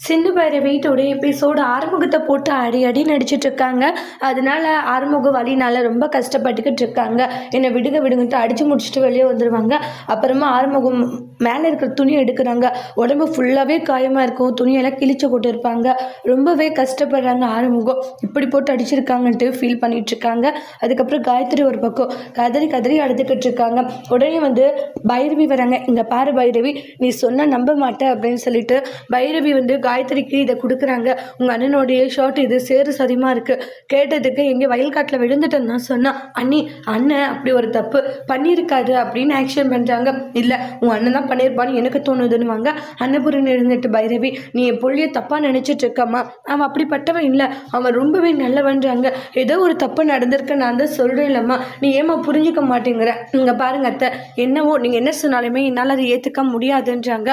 சிந்து பைரவியோட episode ஆறுமுகத்தை போட்டு அடி அடி நடிச்சிட்டு இருக்காங்க. அதனால ஆறுமுக வழினால ரொம்ப கஷ்டப்பட்டுக்கிட்டு இருக்காங்க. என்னை விடுங்க விடுங்கட்டு அடிச்சு முடிச்சுட்டு வெளியே வந்துடுவாங்க அப்புறமா ஆறுமுகம் மேலே இருக்கிற துணி எடுக்கிறாங்க. உடம்பு ஃபுல்லாகவே காயமாக இருக்கும். துணியெல்லாம் கிழிச்சு போட்டு இருப்பாங்க ரொம்பவே கஷ்டப்படுறாங்க ஆறுமுகம் இப்படி போட்டு அடிச்சிருக்காங்கன்ட்டு ஃபீல் பண்ணிட்டு இருக்காங்க. அதுக்கப்புறம் காயத்ரி ஒரு பக்கம். கதறி கதறி அழுதுகிட்டு இருக்காங்க. உடனே வந்து பைரவி வராங்க. இங்கே பாரு பைரவி நீ சொன்னால் நம்ப மாட்டேன் அப்படின்னு சொல்லிட்டு பைரவி வந்து காயத்ரிக்கு இதை கொடுக்குறாங்க. உங்கள் அண்ணனுடைய ஷர்ட் இது சேறு சதியமாக இருக்குது கேட்டதுக்கு எங்கே வயல்காட்டில் விழுந்துட்டேன்னு தான் சொன்னான் அண்ணி அண்ணன் அப்படி ஒரு தப்பு பண்ணியிருக்காரு அப்படின்னு ஆக்ஷன் பண்ணுறாங்க இல்லை உன் அண்ணன் தான் பண்ணியிருப்பான்னு எனக்கு தோணுதுன்னுவாங்க. அன்னபுரன் இருந்துட்டு பைரவி நீ என் புள்ளிய தப்பாக நினச்சிட்டு இருக்கம்மா. அவன் அப்படிப்பட்டவன் இல்லை. அவன் ரொம்பவே நல்லவன்றாங்க. ஏதோ ஒரு தப்பு நடந்திருக்கு. நான் தான் சொல்கிறேன் இல்லைம்மா. நீ ஏமா புரிஞ்சுக்க மாட்டேங்கிற? இங்கே பாருங்க அத்தை. என்னவோ நீங்கள் என்ன சொன்னாலுமே என்னால் அதை ஏற்றுக்க முடியாதுன்றாங்க.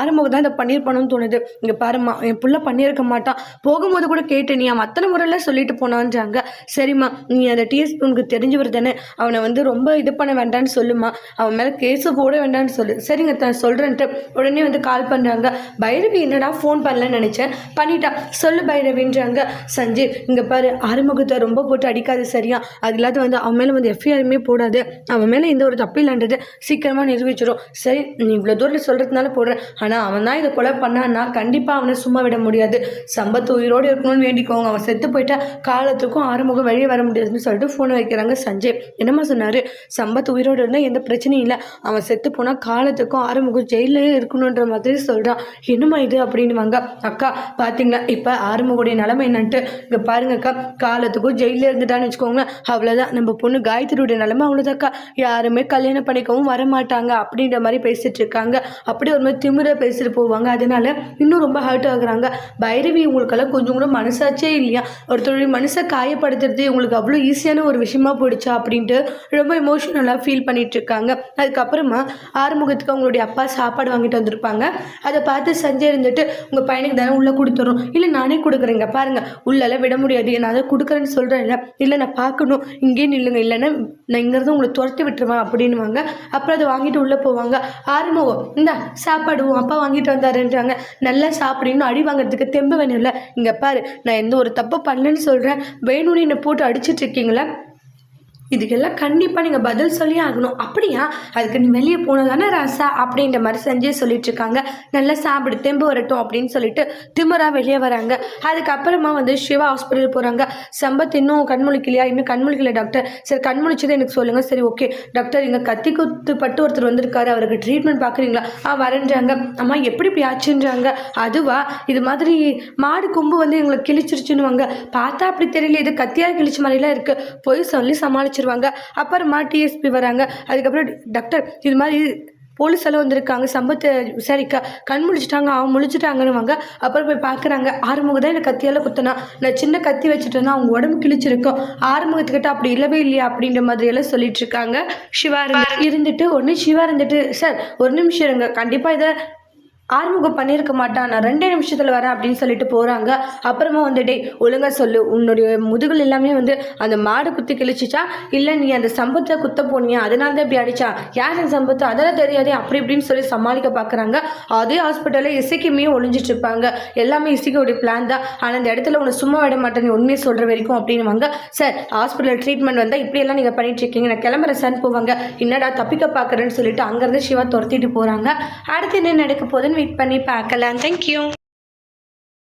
ஆரம்பம் தான் இதை பண்ணியிருப்பணும்னு தோணுது. இங்கே பாரும்மா என் புள்ள பண்ணியிருக்க மாட்டான் போகும்போது கூட கேட்டேன் நீ அவன் அத்தனை முறையில் சொல்லிட்டு போனான்றாங்க. சரிம்மா நீ அந்த டீஸ்பூனுக்கு உனக்கு தெரிஞ்சவர் தானே அவனை வந்து ரொம்ப இது பண்ண வேண்டாம்னு சொல்லுமா அவன் மேலே கேஸு போட வேண்டாம்னு சொல்லு. சரிங்க தான் சொல்கிறேன்ட்டு உடனே வந்து கால் பண்ணுறாங்க பைரவி என்னடா ஃபோன் பண்ணலன்னு நினச்சேன். பண்ணிட்டா. சொல்லு பைரவின்றாங்க. சஞ்சீவ் இங்கே பாரு ஆறுமுகத்தை ரொம்ப போட்டு அடிக்காது சரியா? அது இல்லாத வந்து அவன் மேலே வந்து எஃப்ஐஆருமே போடாது. அவன் மேலே எந்த ஒரு தப்பு இல்லைன்றது சீக்கிரமாக நிரூபிச்சிடும் சரி நீ இவ்வளோ தூரத்தில் சொல்கிறதுனால போடுறேன். ஆனால் அவன் தான் இதை கொலை பண்ணான்னா கண்டிப்பாக அவனை சும்மா விட முடியாது. சம்பத்து உயிரோடு இருக்கணும்னு வேண்டிக்கோங்க. அவன் செத்து போயிட்டா காலத்துக்கும் ஆறுமுகம் வெளியே வர முடியாதுன்னு சொல்லிட்டு ஃபோனை வைக்கிறாங்க சஞ்சய். என்னம்மா சொன்னார்? சம்பத் உயிரோடு இருந்தால் எந்த பிரச்சனையும் இல்லை. அவன் செத்து போனால் காலத்துக்கும் ஆறுமுகம் ஜெயிலே இருக்கணுன்ற மாதிரி சொல்கிறான் என்னம்மா இது அப்படின்னுவாங்க. அக்கா பார்த்தீங்களா இப்போ ஆறுமுகோடைய நிலமை என்னன்ட்டு? இங்கே பாருங்கக்கா காலத்துக்கும் ஜெயிலில் இருந்துட்டான்னு வச்சுக்கோங்களேன். அவ்வளோதான் நம்ம பொண்ணு காயத்ரியுடைய நிலமை அவ்வளோதாக்கா யாருமே கல்யாணம் பண்ணிக்கவும் வர மாட்டாங்க அப்படின்ற மாதிரி பேசிட்டு இருக்காங்க. அப்படி ஒரு மாதிரி திமிர பேசிட்டு போவாங்க. அதனால இன்னும் ரொம்ப ஹர்ட் ஆகுறாங்க. பைரவி இவங்களுக்கெல்லாம் கொஞ்சம் கூட மனசாச்சே இல்லையா? ஒருத்தருடைய மனசை காயப்படுத்துறது இவங்களுக்கு அவ்வளோ ஈஸியான ஒரு விஷயமா போயிடுச்சா அப்படின்ட்டு ரொம்ப எமோஷனலாக ஃபீல் பண்ணிட்டு இருக்காங்க. அதுக்கப்புறமா ஆறுமுகத்துக்கு அவங்களுடைய அப்பா சாப்பாடு வாங்கிட்டு வந்திருப்பாங்க. அதை பார்த்து சஞ்சய் இருந்துட்டு உங்கள் பையனுக்கு தானே உள்ளே கொடுத்துறோம். இல்லை நானே கொடுக்குறேங்க. பாருங்க உள்ளெல்லாம் விட முடியாது. நான் அதை கொடுக்குறேன்னு சொல்கிறேன் இல்லை இல்லை நான் பார்க்கணும். இங்கேயே நில்லுங்க. இல்லைன்னா நான் இங்கேருந்து உங்களை துரத்தி விட்டுருவேன். அப்படின்னுவாங்க. அப்புறம் அதை வாங்கிட்டு உள்ளே போவாங்க. ஆறுமுகம் இந்த சாப்பாடு உன் அப்பா வாங்கிட்டு வந்தாருன்றாங்க. நல்லா அப்படின்னு அடி வாங்குறதுக்கு தெம்பு வேணும்ல இங்கே பாரு நான் எந்த ஒரு தப்பு பண்ணலன்னு சொல்கிறேன் வேணும்னு என்னை போட்டு அடிச்சிட்ருக்கீங்களே இதுக்கெல்லாம் கண்டிப்பாக நீங்கள் பதில் சொல்லியே ஆகணும். அப்படியா? அதுக்கு நீ வெளியே போனதானே ராசா? அப்படின்ற மாதிரி செஞ்சே சொல்லிட்டு இருக்காங்க. நல்லா சாப்பிடு தெம்பு வரட்டும் அப்படின்னு சொல்லிட்டு திமராக வெளியே வராங்க. அதுக்கப்புறமா வந்து சிவா ஹாஸ்பிட்டல் போகிறாங்க சம்பத் இன்னும் கண்முழிக்கலையா? இன்னும் கண்முழிக்கல டாக்டர் சரி கண்முழிச்சதை எனக்கு சொல்லுங்கள் சரி ஓகே டாக்டர் இங்கே கத்தி குத்து பட்டு ஒருத்தர் வந்திருக்காரு. அவருக்கு ட்ரீட்மெண்ட் பார்க்குறீங்களா? ஆ வரேன்றாங்க. அம்மா எப்படி இப்படி ஆச்சுன்றாங்க? அதுவா? இது மாதிரி மாடு கொம்பு வந்து எங்களை கிழிச்சிருச்சுன்னுவாங்க. பார்த்தா அப்படி தெரியல இது கத்தியாக கிழிச்ச மாதிரிலாம் இருக்குது போய் சொல்லி சமாளிச்சிருவாங்க அப்புறமா டிஎஸ்பி வராங்க. அதுக்கப்புறம் டாக்டர் இது மாதிரி போலீஸ் எல்லாம் வந்திருக்காங்க. சம்பத்தை விசாரிக்க கண் முழிச்சிட்டாங்க. அவன் முழிச்சிட்டாங்கன்னுவாங்க. அப்புறம் போய் பார்க்குறாங்க ஆறுமுகம் தான் எனக்கு கத்தியால் குத்தினா. நான் சின்ன கத்தி வச்சுட்டேன்னா அவங்க உடம்பு கிழிச்சிருக்கும். ஆறுமுகத்துக்கிட்ட அப்படி இல்லவே இல்லையா அப்படின்ற மாதிரி எல்லாம் சொல்லிட்டு இருக்காங்க. சிவா இருந்துட்டு ஒன்று சிவா இருந்துட்டு சார் ஒரு நிமிஷம் இருங்க. கண்டிப்பாக இதை ஆறுமுகம் பண்ணியிருக்க மாட்டான் நான் ரெண்டே நிமிஷத்தில் வரேன் அப்படின்னு சொல்லிட்டு போகிறாங்க அப்புறமா வந்து ஒழுங்காக சொல்லு. உன்னுடைய முதுகுல எல்லாமே வந்து அந்த மாடு குத்தி கிழிச்சிச்சா? இல்லை நீ அந்த சம்பத்தை குத்த போனியா? அதனால தான் இப்படி அடிச்சா? யார் என் சம்பத்து? அதெல்லாம் தெரியாதே. அப்படி இப்படின்னு சொல்லி சமாளிக்க பார்க்குறாங்க அதே ஹாஸ்பிட்டலில் இசைக்குமே ஒழிஞ்சிட்டு இருப்பாங்க. எல்லாமே இசைக்கோடைய பிளான் தான். ஆனால் அந்த இடத்துல உன்னை சும்மா விட மாட்டேன். நீ உண்மையை சொல்கிற வரைக்கும் அப்படின்னுவாங்க. சார் ஹாஸ்பிட்டல் ட்ரீட்மெண்ட் வந்தால் இப்படியெல்லாம் நீங்கள் பண்ணிட்டு இருக்கீங்க. நான் கிளம்புற சார் போவாங்க. என்னடா தப்பிக்க பார்க்குறேன்னு சொல்லிட்டு அங்கேருந்து சிவா துரத்திட்டு போகிறாங்க அடுத்து என்ன நடக்க போதுன்னு வெயிட் பண்ணி பார்க்கலாம். தேங்க்யூ